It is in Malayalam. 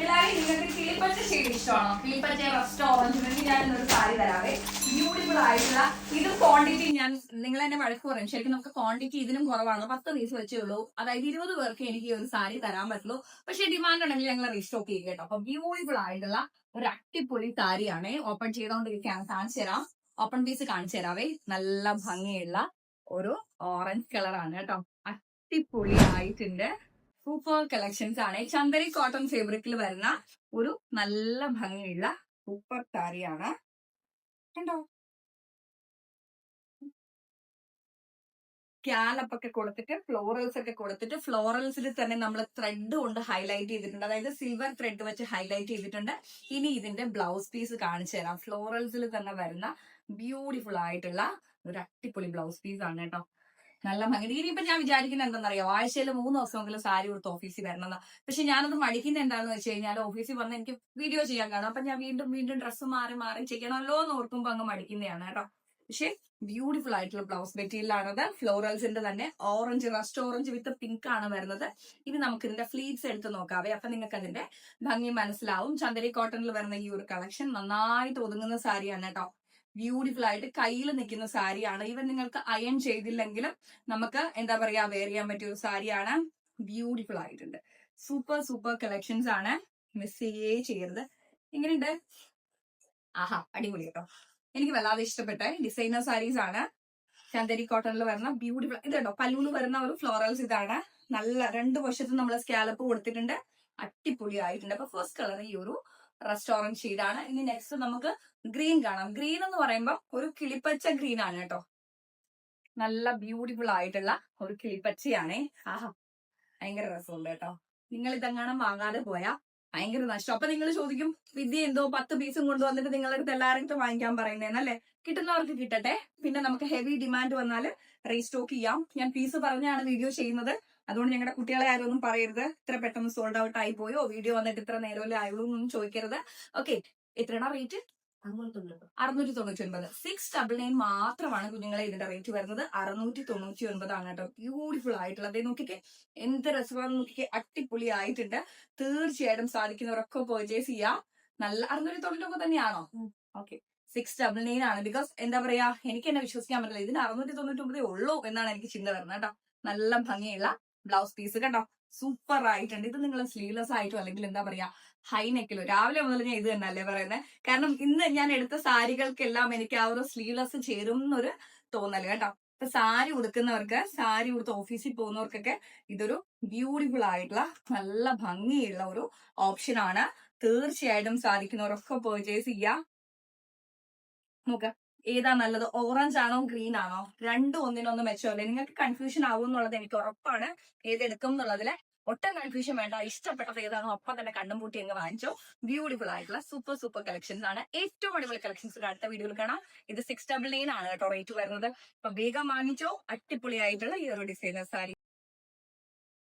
പിള്ളേരെ നിങ്ങൾക്ക് കിളിപ്പച്ച ഷെയ്ഡ് ഇഷ്ടമാണോ? കിളിപ്പച്ച റസ്റ്റ് ഓറഞ്ച് വേണ്ടി ഞാൻ ഇന്നൊരു സാരി തരാവേ. ബ്യൂട്ടിഫുൾ ആയിട്ടുള്ള ഇത് ക്വാണ്ടിറ്റി ഞാൻ നിങ്ങൾ എന്നെ വഴക്ക് പറയും. ശരിക്കും നമുക്ക് ക്വാണ്ടിറ്റി ഇതിനും കുറവാണ്. പത്ത് പീസ് വെച്ചേ ഉള്ളൂ. അതായത് ഇരുപത് പേർക്ക് എനിക്ക് ഒരു സാരി തരാൻ പറ്റുള്ളൂ. പക്ഷെ ഡിമാൻഡ് ഉണ്ടെങ്കിൽ ഞങ്ങൾ റീസ്റ്റോക്ക് ചെയ്യും കേട്ടോ. അപ്പൊ ബ്യൂട്ടിഫുൾ ആയിട്ടുള്ള ഒരു അട്ടിപ്പൊളി സാരിയാണ് ഓപ്പൺ ചെയ്തോണ്ടിരിക്കുകയാണ് കാണിച്ചു തരാം. ഓപ്പൺ പീസ് കാണിച്ചു തരാവേ. നല്ല ഭംഗിയുള്ള ഒരു ഓറഞ്ച് കളറാണ് കേട്ടോ. അടിപൊളി ആയിട്ടുണ്ട് സൂപ്പർ കളക്ഷൻസ് ആണ്. ചന്ദരി കോട്ടൺ ഫേബ്രിക്കിൽ വരുന്ന ഒരു നല്ല ഭംഗിയുള്ള സൂപ്പർ സാരിയാണ് കണ്ടോ? ക്യാലപ്പ് ഒക്കെ കൊടുത്തിട്ട് ഫ്ലോറൽസ് ഒക്കെ കൊടുത്തിട്ട് ഫ്ലോറൽസിൽ തന്നെ നമ്മൾ ത്രെഡ് കൊണ്ട് ഹൈലൈറ്റ് ചെയ്തിട്ടുണ്ട്. അതായത് സിൽവർ ത്രെഡ് വെച്ച് ഹൈലൈറ്റ് ചെയ്തിട്ടുണ്ട്. ഇനി ഇതിന്റെ ബ്ലൗസ് പീസ് കാണിച്ചു തരാം. ഫ്ലോറൽസിൽ തന്നെ വരുന്ന ബ്യൂട്ടിഫുൾ ആയിട്ടുള്ള ഒരു അടിപൊളി ബ്ലൗസ് പീസ് ആണ് കേട്ടോ. നല്ല ഭംഗി. ഇനിയിപ്പോ ഞാൻ വിചാരിക്കുന്നത് എന്താണെന്നറിയോ? ആഴ്ചയിൽ മൂന്ന് ദിവസമെങ്കിലും സാരി കൊടുത്ത് ഓഫീസിൽ വരണം പക്ഷെ ഞാനത് മടിക്കുന്ന എന്താണെന്ന് വെച്ച് കഴിഞ്ഞാൽ ഓഫീസിൽ വന്ന് എനിക്ക് വീഡിയോ ചെയ്യാൻ കാണും. അപ്പൊ ഞാൻ വീണ്ടും വീണ്ടും ഡ്രസ്സ് മാറി മാറി ചെയ്യണമല്ലോ എന്ന് ഓർക്കുമ്പോ അങ്ങ് മടിക്കുന്നതാണ് കേട്ടോ. പക്ഷെ ബ്യൂട്ടിഫുൾ ആയിട്ടുള്ള ബ്ലൗസ് മെറ്റീരിയലാണത് ഫ്ലോറൽസിന്റെ തന്നെ. Orange rust orange with pink ആണ് വരുന്നത്. ഇനി നമുക്ക് ഇതിന്റെ ഫ്ലീറ്റ്സ് എടുത്ത് നോക്കാവേ. അപ്പൊ നിങ്ങൾക്ക് അതിന്റെ ഭംഗി മനസ്സിലാവും. ചന്ദരി കോട്ടണിൽ വരുന്ന ഈ ഒരു കളക്ഷൻ നന്നായിട്ട് ഒതുങ്ങുന്ന സാരിയാണ് കേട്ടോ. ബ്യൂട്ടിഫുൾ ആയിട്ട് കയ്യിൽ നിൽക്കുന്ന സാരിയാണ് ഈവൻ നിങ്ങൾക്ക് അയൺ ചെയ്തില്ലെങ്കിലും നമുക്ക് എന്താ പറയാ വെയർ ചെയ്യാൻ പറ്റിയ ഒരു സാരിയാണ് ബ്യൂട്ടിഫുൾ ആയിട്ടുണ്ട്. സൂപ്പർ സൂപ്പർ കളക്ഷൻസ് ആണ്. മിസ് ചെയ്യേ ചെയ്യരുത്. എങ്ങനെയുണ്ട്? ആഹാ അടിപൊളി കേട്ടോ. എനിക്ക് വല്ലാതെ ഇഷ്ടപ്പെട്ട. ഡിസൈനർ സാരീസ് ആണ്. ചന്ദരി കോട്ടണിൽ വരുന്ന ബ്യൂട്ടിഫുൾ ഇത് കേട്ടോ പല്ലൂന്ന് വരുന്ന ഒരു ഫ്ലോറൽസ് ഇതാണ്. നല്ല രണ്ട് വശത്തും നമ്മൾ സ്കാലപ്പ് കൊടുത്തിട്ടുണ്ട്. അടിപൊളി ആയിട്ടുണ്ട്. അപ്പൊ ഫസ്റ്റ് കളർ ഈ ഒരു റെസ്റ്റോറന്റ് ഷെയ്ഡാണ് ഇനി നെക്സ്റ്റ് നമുക്ക് ഗ്രീൻ കാണാം. ഗ്രീൻ എന്ന് പറയുമ്പോൾ ഒരു കിളിപ്പച്ച ഗ്രീൻ ആണ് കേട്ടോ. നല്ല ബ്യൂട്ടിഫുൾ ആയിട്ടുള്ള ഒരു കിളിപ്പച്ചയാണേ. ആഹാ ഭയങ്കര രസമുണ്ട് കേട്ടോ. നിങ്ങൾ ഇതെങ്ങാനും വാങ്ങാതെ പോയാ ഭയങ്കര നഷ്ടം. അപ്പൊ നിങ്ങൾ ചോദിക്കും വിദ്യ എന്തോ പത്ത് പീസും കൊണ്ടുവന്നിട്ട് നിങ്ങളുടെ അടുത്ത് എല്ലാവരും വാങ്ങിക്കാൻ പറയുന്നതെന്നല്ലേ കിട്ടുന്നവർക്ക് കിട്ടട്ടെ. പിന്നെ നമുക്ക് ഹെവി ഡിമാൻഡ് വന്നാൽ റീസ്റ്റോക്ക് ചെയ്യാം. ഞാൻ പീസ് പറഞ്ഞാണ് വീഡിയോ ചെയ്യുന്നത്. അതുകൊണ്ട് ഞങ്ങളുടെ കുട്ടികളെ ആരും ഒന്നും പറയരുത്. ഇത്ര പെട്ടെന്ന് സോൾഡ് ഔട്ട് ആയി പോയോ? വീഡിയോ വന്നിട്ട് ഇത്ര നേരമല്ലേ ആയുള്ളൂ എന്നൊന്നും ചോദിക്കരുത്. ഓക്കെ എത്രയാണ് റേറ്റ് അറുന്നൂറ്റി തൊണ്ണൂറ്റി ഒൻപത് സിക്സ് ഡബിൾ നയൻ മാത്രമാണ് കുഞ്ഞുങ്ങളെ ഇതിന്റെ റേറ്റ് വരുന്നത്. അറുന്നൂറ്റി തൊണ്ണൂറ്റി ഒൻപതാണ് കേട്ടോ. ബ്യൂട്ടിഫുൾ ആയിട്ടുള്ള. അതേ നോക്കിക്കേ. എന്ത് രസമാണ് നോക്കിക്കേ. അടിപൊളി ആയിട്ടുണ്ട് തീർച്ചയായിട്ടും സാധിക്കുന്നവരൊക്കെ പർച്ചേസ് ചെയ്യാം. നല്ല അറുന്നൂറ്റി തൊണ്ണൂറ്റി ഒൻപത് തന്നെയാണോ ഓക്കെ സിക്സ് ഡബിൾ നയൻ ആണ്. ബിക്കോസ് എന്താ പറയാ? എനിക്ക് എന്നെ വിശ്വസിക്കാൻ പറ്റില്ല ഇതിന് അറുന്നൂറ്റി തൊണ്ണൂറ്റി ഒമ്പതേ ഉള്ളൂ എന്നാണ് എനിക്ക് ചിന്ത വരുന്നത് കേട്ടോ. നല്ല ഭംഗിയുള്ള ബ്ലൗസ് പീസ് കണ്ടോ? സൂപ്പർ ആയിട്ടുണ്ട്. ഇത് നിങ്ങൾ സ്ലീവ്ലെസ് ആയിട്ടോ അല്ലെങ്കിൽ എന്താ പറയാ ഹൈ നെക്കിലോ രാവിലെ മുതൽ ഞാൻ ഇത് തന്നെയല്ലേ പറയുന്നത് കാരണം ഇന്ന് ഞാൻ എടുത്ത സാരികൾക്കെല്ലാം എനിക്ക് ആ ഒരു സ്ലീവ്ലെസ് ചേരും എന്നൊരു തോന്നൽ കേട്ടോ. ഇപ്പൊ സാരി ഉടുക്കുന്നവർക്ക് സാരി ഉടുത്ത് ഓഫീസിൽ പോകുന്നവർക്കൊക്കെ ഇതൊരു ബ്യൂട്ടിഫുൾ ആയിട്ടുള്ള നല്ല ഭംഗിയുള്ള ഒരു ഓപ്ഷൻ ആണ്. തീർച്ചയായിട്ടും സാധിക്കുന്നവരൊക്കെ പർച്ചേസ് ചെയ്യാം. നോക്ക. ഏതാ നല്ലത്? ഓറഞ്ച് ആണോ ഗ്രീൻ ആണോ? രണ്ടും മെച്ചോ മെച്ചമല്ലേ നിങ്ങൾക്ക് കൺഫ്യൂഷൻ ആവും എന്നുള്ളത് എനിക്ക് ഉറപ്പാണ്. ഏതെടുക്കും എന്നുള്ളതിലെ ഒട്ടും കൺഫ്യൂഷൻ വേണ്ട. ഇഷ്ടപ്പെട്ടത് ഏതാണോ അപ്പം തന്നെ കണ്ണും പൂട്ടി അങ്ങ് വാങ്ങിച്ചോ. ബ്യൂട്ടിഫുൾ ആയിട്ടുള്ള സൂപ്പർ സൂപ്പർ കളക്ഷൻസ് ആണ്. ഏറ്റവും അടിപൊളി കളക്ഷൻസ് അടുത്ത വീഡിയോയിൽ കാണാം. ഇത് സിക്സ് ഡബിൾ നയൻ ആണ് കേട്ടോ റേറ്റ് വരുന്നത്. അപ്പൊ വേഗം വാങ്ങിച്ചോ. അടിപൊളി ആയിട്ടുള്ള ഈ ഒരു ഡിസൈനർ സാരി